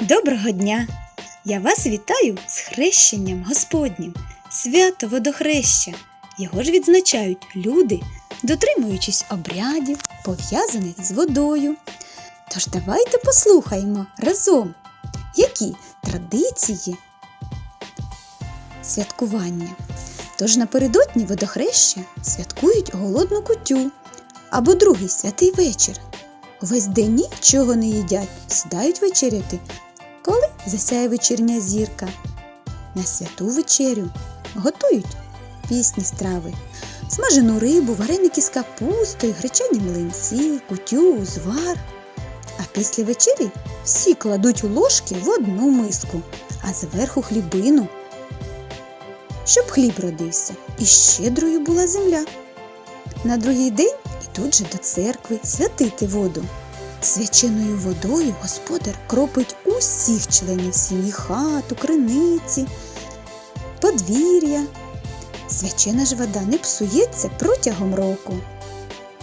Доброго дня! Я вас вітаю з хрещенням Господнім, свято водохреща. Його ж відзначають люди, дотримуючись обрядів, пов'язаних з водою. Тож давайте послухаємо разом, які традиції святкування. Тож напередодні водохреща святкують голодну кутю або другий святий вечір. Увесь день нічого не їдять, сідають вечеряти, коли засяє вечірня зірка. На святу вечерю готують пісні страви, смажену рибу, вареники з капустою, гречані млинці, кутю, узвар. А після вечері всі кладуть у ложки в одну миску, а зверху хлібину, щоб хліб родився, і щедрою була земля. На другий день ідуть же до церкви святити воду. Свяченою водою господар кропить усіх членів сім'ї хату, криниці, подвір'я. Свячена ж вода не псується протягом року.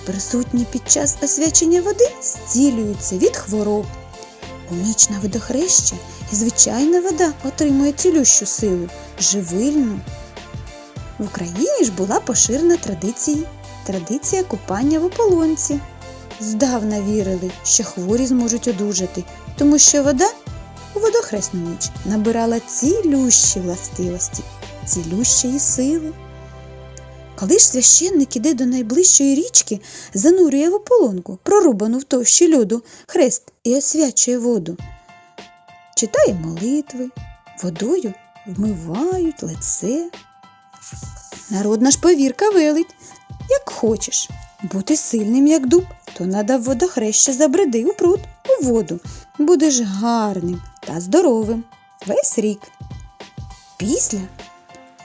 Присутні під час освячення води зцілюються від хвороб. У водохреща і звичайна вода отримує цілющу силу, живильну. В Україні ж була поширена традиція, традиція купання в ополонці. Здавна вірили, що хворі зможуть одужати, тому що вода у водохресну ніч набирала цілющі властивості, цілющої сили. Коли ж священник іде до найближчої річки, занурює в ополонку, прорубану в товщі льоду, хрест і освячує воду. Читає молитви, водою вмивають лице. Народна ж повірка велить, як хочеш, бути сильним, як дуб, то надав водохреща забреди у пруд, у воду. Будеш гарним та здоровим весь рік. Після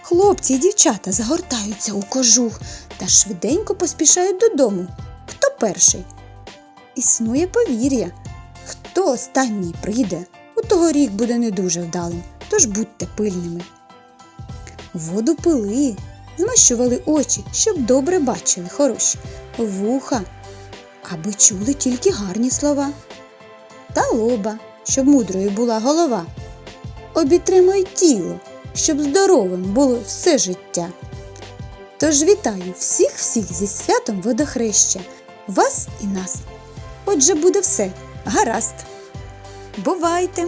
хлопці і дівчата загортаються у кожух та швиденько поспішають додому. Хто перший? Існує повір'я. Хто останній прийде, у того рік буде не дуже вдалим, тож будьте пильними. Воду пили, змащували очі, щоб добре бачили хороші, вуха, аби чули тільки гарні слова, та лоба, щоб мудрою була голова. Обітримай тіло, щоб здоровим було все життя. Тож вітаю всіх всіх зі святом водохреща, вас і нас. Отже буде все гаразд. Бувайте!